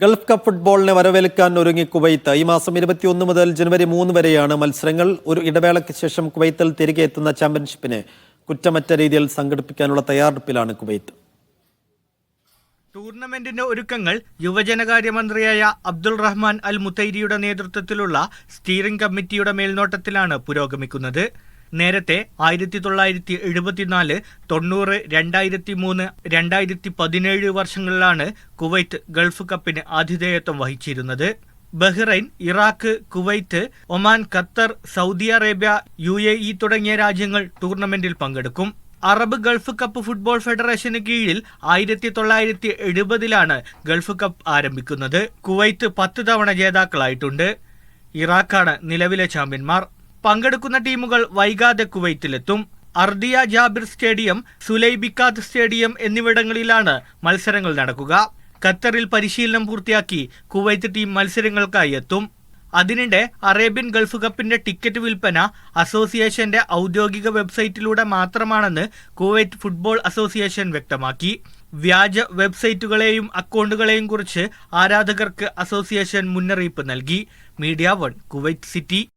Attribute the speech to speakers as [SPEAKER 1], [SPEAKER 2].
[SPEAKER 1] Gulf cup ഫുട്ബോളിനെ വരവേൽക്കാൻ ഒരുങ്ങി കുവൈത്ത്. ഈ മാസം ഇരുപത്തിയൊന്ന് മുതൽ ജനുവരി മൂന്ന് വരെയാണ് മത്സരങ്ങൾ. ഒരു ഇടവേളയ്ക്ക് ശേഷം കുവൈത്തിൽ തിരികെ എത്തുന്ന ചാമ്പ്യൻഷിപ്പിനെ കുറ്റമറ്റ രീതിയിൽ സംഘടിപ്പിക്കാനുള്ള തയ്യാറെടുപ്പിലാണ് കുവൈത്ത്.
[SPEAKER 2] ടൂർണമെന്റിന്റെ ഒരുക്കങ്ങൾ യുവജനകാര്യമന്ത്രിയായ അബ്ദുൾ റഹ്മാൻ അൽ മുത്തൈരിയുടെ നേതൃത്വത്തിലുള്ള സ്റ്റീറിംഗ് കമ്മിറ്റിയുടെ മേൽനോട്ടത്തിലാണ് പുരോഗമിക്കുന്നത്. നേരത്തെ ആയിരത്തി തൊള്ളായിരത്തി എഴുപത്തിനാല് തൊണ്ണൂറ് രണ്ടായിരത്തി മൂന്ന് രണ്ടായിരത്തി പതിനേഴ് വർഷങ്ങളിലാണ് കുവൈറ്റ് ഗൾഫ് കപ്പിന് ആതിഥേയത്വം വഹിച്ചിരുന്നത്. Bahrain Iraq Kuwait Oman Qatar Saudi Arabia U A E തുടങ്ങിയ രാജ്യങ്ങൾ ടൂർണമെന്റിൽ പങ്കെടുക്കും. അറബ് ഗൾഫ് കപ്പ് ഫുട്ബോൾ ഫെഡറേഷന് കീഴിൽ ആയിരത്തി തൊള്ളായിരത്തി എഴുപതിലാണ് ഗൾഫ് കപ്പ് ആരംഭിക്കുന്നത്. കുവൈത്ത് പത്ത് തവണ ജേതാക്കളായിട്ടുണ്ട്. ഇറാഖാണ് നിലവിലെ ചാമ്പ്യന്മാർ. പങ്കെടുക്കുന്ന ടീമുകൾ വൈകാതെ കുവൈത്തിലെത്തും Ardiya Jabir stadium Sulaibikhat stadium എന്നിവിടങ്ങളിലാണ് മത്സരങ്ങൾ നടക്കുക. ഖത്തറിൽ പരിശീലനം പൂർത്തിയാക്കി കുവൈത്ത് ടീം മത്സരങ്ങൾക്കായി എത്തും. അതിനിടെ അറേബ്യൻ ഗൾഫ് കപ്പിന്റെ ടിക്കറ്റ് വിൽപ്പന അസോസിയേഷന്റെ ഔദ്യോഗിക വെബ്സൈറ്റിലൂടെ മാത്രമാണെന്ന് കുവൈറ്റ് ഫുട്ബോൾ അസോസിയേഷൻ വ്യക്തമാക്കി. വ്യാജ വെബ്സൈറ്റുകളെയും അക്കൗണ്ടുകളെയും കുറിച്ച് ആരാധകർക്ക് അസോസിയേഷൻ മുന്നറിയിപ്പ് നൽകി. Media One Kuwait City.